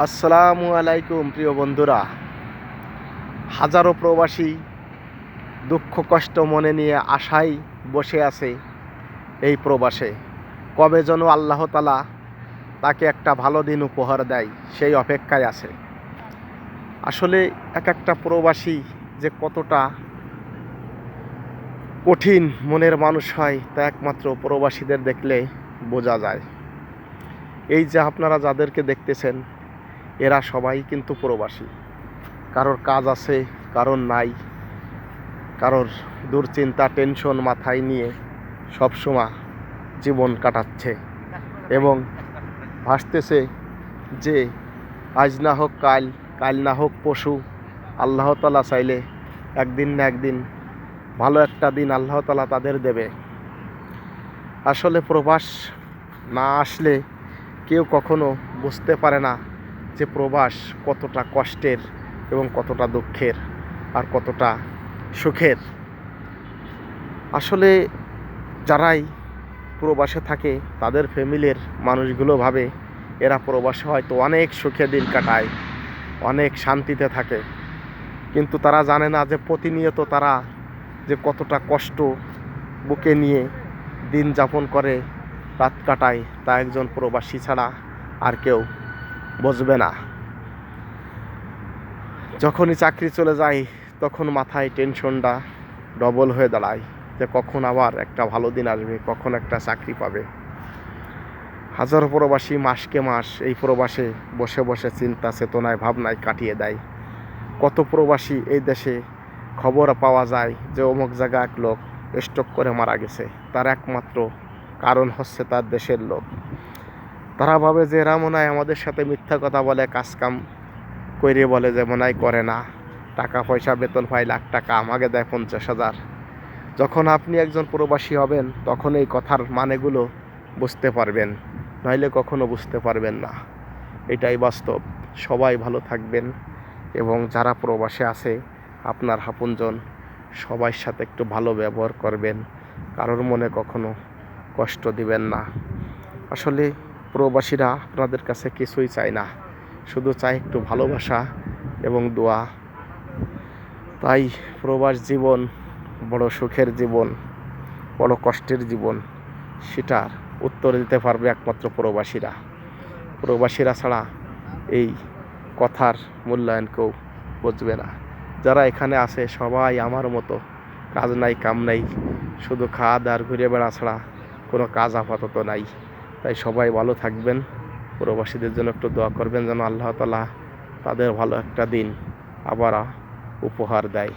আসসালামু আলাইকুম, প্রিয় বন্ধুরা। হাজারো প্রবাসী দুঃখ, কষ্ট মনে নিয়ে আশায় বসে আছে এই প্রবাসে। কবে যেন আল্লাহ তালা তাকে একটা ভালো দিন উপহার দেয়, সেই অপেক্ষায় আছে। আসলে এক একটা প্রবাসী যে কতটা কঠিন মনের মানুষ হয়, তা একমাত্র প্রবাসীদের দেখলে বোঝা যায়। এই যে আপনারা যাদেরকে দেখতেছেন এরা সবাই কিন্তু প্রবাসী। কারোর কাজ আছে, কারোর নাই, কারোর দুশ্চিন্তা, টেনশন মাথায় নিয়ে সবসময় জীবন কাটাচ্ছে এবং ভাসতেছে যে আজ না হোক কাল কাল না হোক পশু, আল্লাহ তালা চাইলে একদিন না একদিন ভালো একটা দিন আল্লাহ তালা তাদের দেবে। আসলে প্রবাস না আসলে কেউ কখনো বুঝতে পারে না যে প্রবাস কতটা কষ্টের এবং কতটা দুঃখের আর কতটা সুখের। আসলে যারাই প্রবাসে থাকে, তাদের ফ্যামিলির মানুষগুলো ভাবে, এরা প্রবাসে হয়তো অনেক সুখে দিন কাটায়, অনেক শান্তিতে থাকে। কিন্তু তারা জানে না যে প্রতিনিয়ত তারা যে কতটা কষ্ট বুকে নিয়ে দিন যাপন করে, রাত কাটায় তা একজন প্রবাসী ছাড়া আর কেউ বুঝবে না। যখনই চাকরি চলে যায় তখন মাথায় টেনশনটা ডবল হয়ে দাঁড়ায় যে কখন আবার একটা ভালো দিন আসবে, কখন একটা চাকরি পাবে। হাজারো প্রবাসী মাসকে মাস এই প্রবাসে বসে বসে চিন্তা, চেতনায়, ভাবনায় কাটিয়ে দেয়। কত প্রবাসী এই দেশে খবর পাওয়া যায় যে অমুক জায়গা এক লোক স্ট্রোক করে মারা গেছে। তার একমাত্র কারণ হচ্ছে তার দেশের লোক। তারা ভাবে যে এরা মনে হয় আমাদের সাথে মিথ্যা কথা বলে কাজকাম করে বলে যে মনে হয় করে না। টাকা পয়সা, বেতন পাই লাখ টাকা, আমাকে দেয় পঞ্চাশ হাজার। যখন আপনি একজন প্রবাসী হবেন, তখন এই কথার মানেগুলো বুঝতে পারবেন, নইলে কখনো বুঝতে পারবেন না। এটাই বাস্তব। সবাই ভালো থাকবেন এবং যারা প্রবাসে আছে, আপনার হাপুনজন সবার সাথে একটু ভালো ব্যবহার করবেন। কারোর মনে কখনো কষ্ট দিবেন না। আসলে প্রবাসীরা আপনাদের কাছে কিছুই চায় না। শুধু চায় একটু ভালোবাসা এবং দোয়া। তাই প্রবাস জীবন বড় সুখের জীবন, বড় কষ্টের জীবন, সেটার উত্তর দিতে পারবে একমাত্র প্রবাসীরা। প্রবাসীরা ছাড়া এই কথার মূল্যায়ন কেউ বুঝবে না। যারা এখানে আছে, সবাই আমার মতো, কাজ নাই, কাম নাই, শুধু খাওয়া দাওয়ার ঘুরে বেড়া ছাড়া কোনো কাজ আপাতত নাই। তাই সবাই ভালো থাকবেন। প্রবাসীদের জন্য একটু দোয়া করবেন যেন আল্লাহ তালা তাদের ভালো একটা দিন আবার উপহার দেয়।